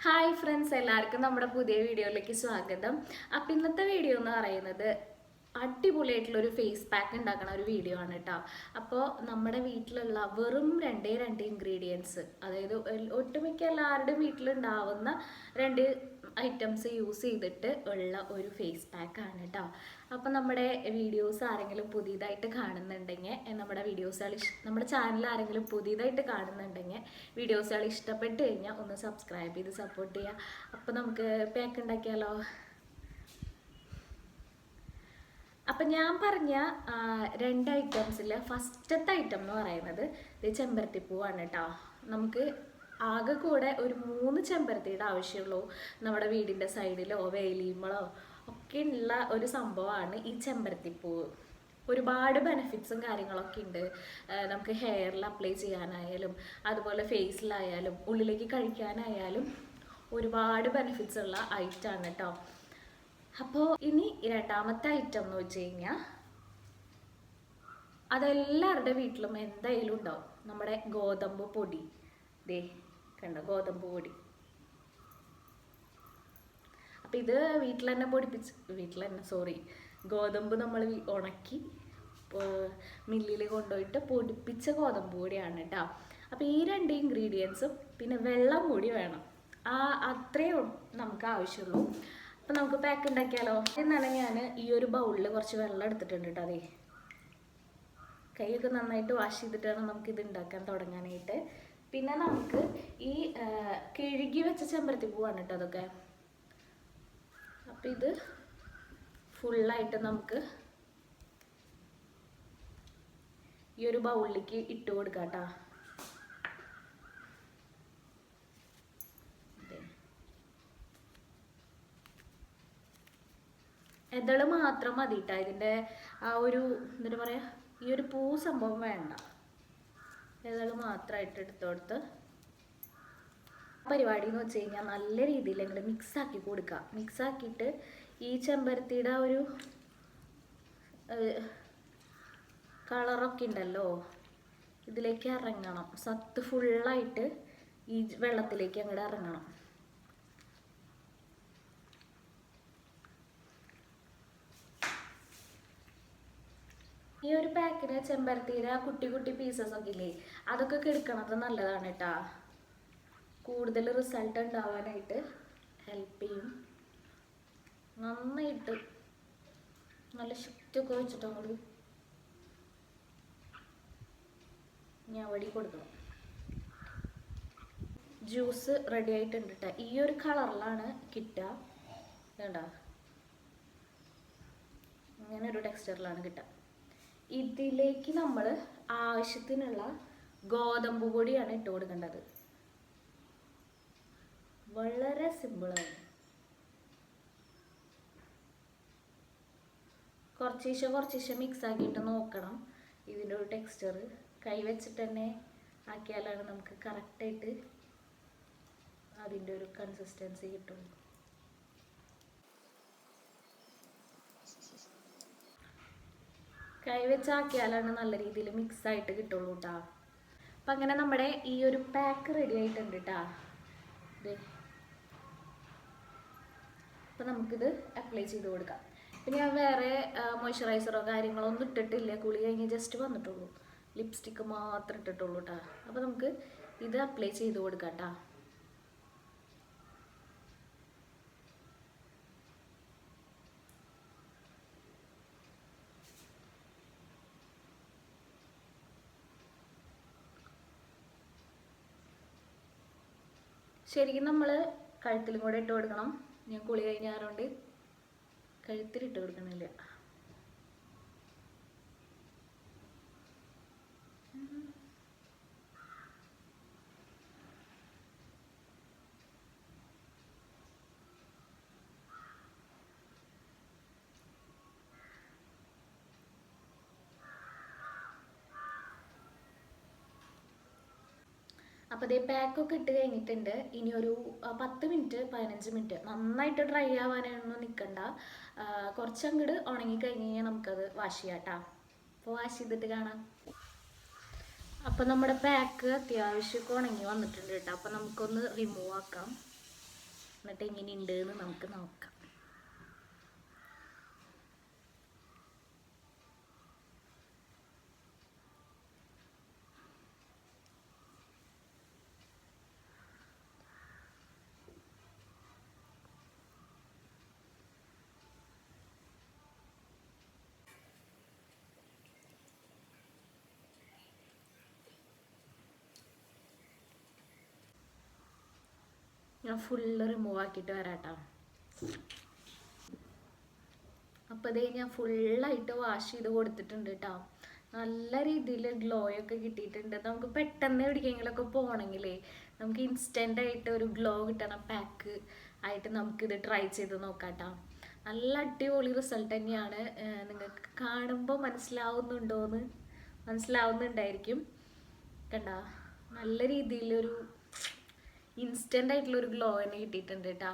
Hi friends എല്ലാവർക്കും നമ്മുടെ പുതിയ വീഡിയോയിലേക്ക് സ്വാഗതം. അപ്പം ഇന്നത്തെ വീഡിയോ എന്ന് പറയുന്നത് അടിപൊളിയായിട്ടുള്ള ഒരു ഫേസ് പാക്ക് ഉണ്ടാക്കുന്ന ഒരു വീഡിയോ ആണ് കേട്ടോ അപ്പോൾ നമ്മുടെ വീട്ടിലുള്ള വെറും രണ്ടേ രണ്ട് ഇൻഗ്രീഡിയൻസ് അതായത് ഒട്ടുമിക്ക എല്ലാവരുടെയും വീട്ടിലുണ്ടാവുന്ന രണ്ട് ഐറ്റംസ് യൂസ് ചെയ്തിട്ട് ഉള്ള ഒരു ഫേസ് പാക്കാണ് കേട്ടോ അപ്പോൾ നമ്മുടെ വീഡിയോസ് ആരെങ്കിലും പുതിയതായിട്ട് കാണുന്നുണ്ടെങ്കിൽ നമ്മുടെ വീഡിയോസുകൾ നമ്മുടെ ചാനൽ ആരെങ്കിലും പുതിയതായിട്ട് കാണുന്നുണ്ടെങ്കിൽ വീഡിയോസുകൾ ഇഷ്ടപ്പെട്ട് കഴിഞ്ഞാൽ ഒന്ന് സബ്സ്ക്രൈബ് ചെയ്ത് സപ്പോർട്ട് ചെയ്യുക അപ്പോൾ നമുക്ക് പാക്ക് ഉണ്ടാക്കിയാലോ? അപ്പം ഞാൻ പറഞ്ഞ രണ്ട് ഐറ്റംസിൽ ഫസ്റ്റത്തെ ഐറ്റം എന്ന് പറയുന്നത് ഇത് ചെമ്പരത്തിപ്പൂവാണ് കേട്ടോ നമുക്ക് ആകെ കൂടെ ഒരു മൂന്ന് ചെമ്പരത്തിയുടെ ആവശ്യമുള്ളൂ നമ്മുടെ വീടിന്റെ സൈഡിലോ വേലിയുമ്പോഴോ ഒക്കെ ഉള്ള ഒരു സംഭവമാണ് ഈ ചെമ്പരത്തിപ്പൂവ് ഒരുപാട് ബെനിഫിറ്റ്സും കാര്യങ്ങളൊക്കെ ഉണ്ട് നമുക്ക് ഹെയറിൽ അപ്ലൈ ചെയ്യാനായാലും അതുപോലെ ഫേസിലായാലും ഉള്ളിലേക്ക് കഴിക്കാനായാലും ഒരുപാട് ബെനിഫിറ്റ്സ് ഉള്ള ഐറ്റമാണ് കേട്ടോ അപ്പോൾ ഇനി രണ്ടാമത്തെ ഐറ്റം എന്ന് വെച്ച് കഴിഞ്ഞാൽ അതെല്ലാവരുടെ വീട്ടിലും എന്തായാലും ഉണ്ടാവും. നമ്മുടെ ഗോതമ്പ് പൊടി. ദേ കണ്ടോ ഗോതമ്പ് പൊടി. അപ്പം ഇത് വീട്ടിൽ തന്നെ പൊടിപ്പിച്ച് വീട്ടിൽ തന്നെ സോറി ഗോതമ്പ് നമ്മൾ ഉണക്കി മില്ലിൽ കൊണ്ടുപോയിട്ട് പൊടിപ്പിച്ച ഗോതമ്പ് പൊടിയാണ് കേട്ടോ അപ്പോൾ ഈ രണ്ട് ഇൻഗ്രീഡിയൻസും പിന്നെ വെള്ളം കൂടി വേണം. ആ അത്രയും നമുക്ക് ആവശ്യമുള്ളൂ അപ്പം നമുക്ക് പാക്ക് ഉണ്ടാക്കിയാലോ എന്നാണ് ഞാൻ ഈ ഒരു ബൗളിൽ കുറച്ച് വെള്ളം എടുത്തിട്ടുണ്ട് കേട്ടോ അതേ കൈയൊക്കെ നന്നായിട്ട് വാഷ് ചെയ്തിട്ട് വേണം നമുക്ക് ഇത് ഉണ്ടാക്കാൻ തുടങ്ങാനായിട്ട്. പിന്നെ നമുക്ക് ഈ കിഴുകി വെച്ച ചെമ്പരത്തി പൂവാണ് കേട്ടോ അതൊക്കെ. അപ്പം ഇത് ഫുള്ളായിട്ട് നമുക്ക് ഈ ഒരു ബൗളിലേക്ക് ഇട്ട് കൊടുക്കാം കേട്ടോ. എതൾ മാത്രം മതി കേട്ടോ ഇതിന്റെ ആ ഒരു എന്താ പറയുക ഈ ഒരു പൂ സംഭവം വേണ്ട. എതൾ മാത്രമായിട്ട് എടുത്തോടുത്ത് പരിപാടി എന്ന് വെച്ച് കഴിഞ്ഞാൽ നല്ല രീതിയിൽ അങ്ങോട്ട് മിക്സ് ആക്കി കൊടുക്കുക മിക്സ് ആക്കിയിട്ട് ഈ ചെമ്പരത്തിയുടെ ഒരു കളറൊക്കെ ഉണ്ടല്ലോ ഇതിലേക്ക് ഇറങ്ങണം സത്ത് ഫുള്ളായിട്ട് ഈ വെള്ളത്തിലേക്ക് അങ്ങോട്ട് ഇറങ്ങണം ഈ ഒരു പാക്കിന് ചെമ്പരത്തിയുടെ കുട്ടി കുട്ടി പീസസ് ഒക്കെ ഇല്ലേ? അതൊക്കെ എടുക്കണത് നല്ലതാണ് കേട്ടാ കൂടുതൽ റിസൾട്ട് ഉണ്ടാവാനായിട്ട് ഹെൽപ്പ് ചെയ്യും. നന്നായിട്ട്. നല്ല ശക്തിയൊക്കെ വെച്ചിട്ട് നമ്മൾ ഞാൻ വടി കൊടുക്കണം. ജ്യൂസ് റെഡി ആയിട്ടുണ്ട് കേട്ടോ ഈ ഒരു കളറിലാണ് കിട്ടുക. വേണ്ട ഇങ്ങനെ ഒരു ടെക്സ്ചറിലാണ് കിട്ടുക. ഇതിലേക്ക് നമ്മൾ ആവശ്യത്തിനുള്ള ഗോതമ്പ് പൊടിയാണ് ഇട്ട് കൊടുക്കേണ്ടത്. വളരെ സിമ്പിളാണ്. കുറച്ചീശെ കുറച്ചീശെ മിക്സ് ആക്കിയിട്ട് നോക്കണം ഇതിന്റെ ഒരു ടെക്സ്ചർ കൈവച്ചിട്ട് തന്നെ ആക്കിയാലാണ് നമുക്ക് കറക്റ്റായിട്ട് അതിന്റെ ഒരു കൺസിസ്റ്റൻസി കിട്ടുള്ളൂ കൈവച്ചാക്കിയാലാണ് നല്ല രീതിയിൽ മിക്സ് ആയിട്ട് കിട്ടുള്ളൂ കേട്ടോ അപ്പം അങ്ങനെ നമ്മുടെ ഈ ഒരു പാക്ക് റെഡി ആയിട്ടുണ്ട് കേട്ടോ അപ്പം നമുക്കിത് അപ്ലൈ ചെയ്ത് കൊടുക്കാം. പിന്നെ ഞാൻ വേറെ മോയ്സ്ചറൈസറോ കാര്യങ്ങളോ ഒന്നും ഇട്ടിട്ടില്ല. കുളി കഴിഞ്ഞ് ജസ്റ്റ് വന്നിട്ടുള്ളൂ. ലിപ്സ്റ്റിക്ക് മാത്രം ഇട്ടിട്ടുള്ളൂ കേട്ടോ അപ്പോൾ നമുക്ക് ഇത് അപ്ലൈ ചെയ്ത് കൊടുക്കാം കേട്ടോ ശരിക്കും നമ്മൾ കഴുത്തിലും കൂടെ ഇട്ട് കൊടുക്കണം. ഞാൻ കുളി കഴിഞ്ഞാറുണ്ട് കഴുത്തിൽ ഇട്ട് കൊടുക്കണില്ല അപ്പോൾ പാക്ക് ഒക്കെ ഇട്ട് കഴിഞ്ഞിട്ടുണ്ട്. ഇനി ഒരു പത്ത് മിനിറ്റ് പതിനഞ്ച് മിനിറ്റ് നന്നായിട്ട് ഡ്രൈ ആവാനൊന്നും നിൽക്കണ്ട ആ, കുറച്ചങ്ങട് ഉണങ്ങി കഴിഞ്ഞ് കഴിഞ്ഞാൽ നമുക്കത് വാഷ് ചെയ്യാം കേട്ടോ അപ്പോൾ വാഷ് ചെയ്തിട്ട് കാണാം. അപ്പോൾ നമ്മുടെ പാക്ക് അത്യാവശ്യമൊക്കെ ഉണങ്ങി വന്നിട്ടുണ്ട് കേട്ടോ അപ്പോൾ നമുക്കൊന്ന് റിമൂവ് ആക്കാം. എന്നിട്ട് എങ്ങനെയുണ്ട് എന്ന് നമുക്ക് നോക്കാം. ഞാൻ ഫുള്ള് റിമൂവ് ആക്കിയിട്ട് വരാട്ടോ. അപ്പോൾ ഇതേ ഞാൻ ഫുള്ളായിട്ട് വാഷ് ചെയ്ത് കൊടുത്തിട്ടുണ്ട് കേട്ടോ നല്ല രീതിയിൽ ഗ്ലോ ഒക്കെ കിട്ടിയിട്ടുണ്ട്. നമുക്ക് പെട്ടെന്ന് എവിടേക്കെങ്കിലുമൊക്കെ പോകണമെങ്കിലേ നമുക്ക് ഇൻസ്റ്റന്റ് ആയിട്ട് ഒരു ഗ്ലോ കിട്ടണ പാക്ക് ആയിട്ട് നമുക്കിത് ട്രൈ ചെയ്ത് നോക്കാം കേട്ടോ നല്ല അടിപൊളി റിസൾട്ട് തന്നെയാണ്. നിങ്ങൾക്ക് കാണുമ്പോൾ മനസ്സിലാവുന്നുണ്ടോയെന്ന് മനസ്സിലാവുന്നുണ്ടായിരിക്കും. കണ്ട? നല്ല രീതിയിലൊരു ഇൻസ്റ്റന്റ് ആയിട്ടുള്ള ഒരു ഗ്ലോ തന്നെ കിട്ടിയിട്ടുണ്ട് കേട്ടോ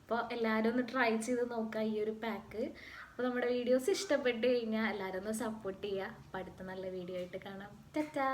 അപ്പോൾ എല്ലാവരും ഒന്ന് ട്രൈ ചെയ്ത് നോക്കുക ഈ ഒരു പാക്ക് അപ്പോൾ നമ്മുടെ വീഡിയോസ് ഇഷ്ടപ്പെട്ട് കഴിഞ്ഞാൽ എല്ലാവരും ഒന്ന് സപ്പോർട്ട് ചെയ്യുക അപ്പോൾ അടുത്ത നല്ല വീഡിയോ ആയിട്ട് കാണാം. ടാറ്റാ